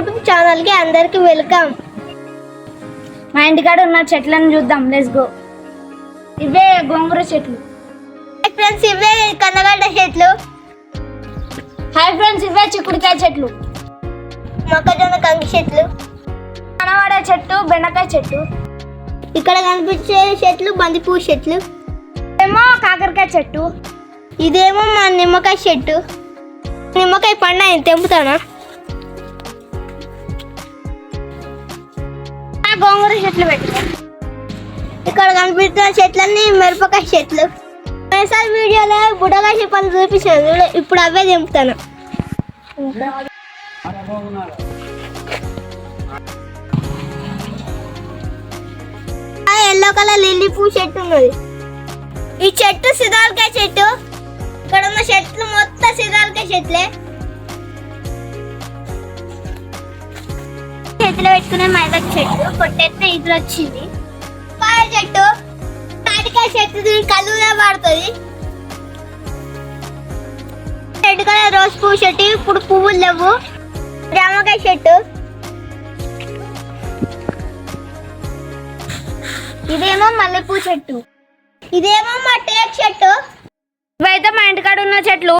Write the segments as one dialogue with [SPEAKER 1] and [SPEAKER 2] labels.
[SPEAKER 1] YouTube ఛానల్కి అందరికీ welcome.
[SPEAKER 2] మా ఇంటికాడ ఉన్న చెట్లను చూద్దాం లెస్ గో ఇవే గోంగూర చెట్లు.
[SPEAKER 1] ఫ్రెండ్స్ ఇవే కందగడ్డ చెట్లు.
[SPEAKER 2] హాయ్ ఫ్రెండ్స్ ఇవే చిక్కుడుకాయ చెట్లు.
[SPEAKER 1] మొక్కజొన్న కంకి చెట్లు.
[SPEAKER 2] కనవాడ చెట్టు బెండకాయ చెట్టు.
[SPEAKER 1] ఇక్కడ కనిపించే చెట్లు బంతిపూ చెట్లు.
[SPEAKER 2] ఏమో కాకరకాయ చెట్టు.
[SPEAKER 1] ఇదేమో మా నిమ్మకాయ చెట్టు. నిమ్మకాయ పండు ఆయన తెంపుతానా?
[SPEAKER 2] గోంగూర చెట్లు పెట్టు
[SPEAKER 1] ఇక్కడ కనిపిస్తున్న చెట్లన్నీ మిరపకాయ చెట్లు. ప్రసాద్ వీడియోలో బుడకాయ చెప్పని చూపించాను ఇప్పుడు అవే తెంపుతాను. ఎల్లో కలర్ లిల్లీ పూ చెట్టు ఉన్నది. ఈ చెట్టు సిదాలకాయ చెట్టు. ఇక్కడ ఉన్న చెట్లు మొత్తం సిదాలకాయ చెట్లే.
[SPEAKER 2] చేతిలో పెట్టుకునే మైదాకు చెట్టు కొట్టేస్తే ఇది వచ్చింది
[SPEAKER 1] పాయ చెట్టు తాటికాయ చెట్టు దీని కలుగా పడుతుంది. రెడ్ కలర్ రోజ్ పువ్వు చెట్టు ఇప్పుడు పువ్వులు లేవు. జామకాయ చెట్టు.
[SPEAKER 2] ఇదేమో మల్లెపూ చెట్టు.
[SPEAKER 1] ఇదేమో మా టేక్ చెట్టు.
[SPEAKER 2] ఇవైతే మా ఇంటికాడ ఉన్న చెట్లు.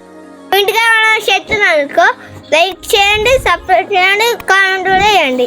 [SPEAKER 1] ఇంటిగా మన చెట్టు అనుకో లైక్ చేయండి సబ్స్క్రైబ్ చేయండి కామెంట్ కూడా చేయండి.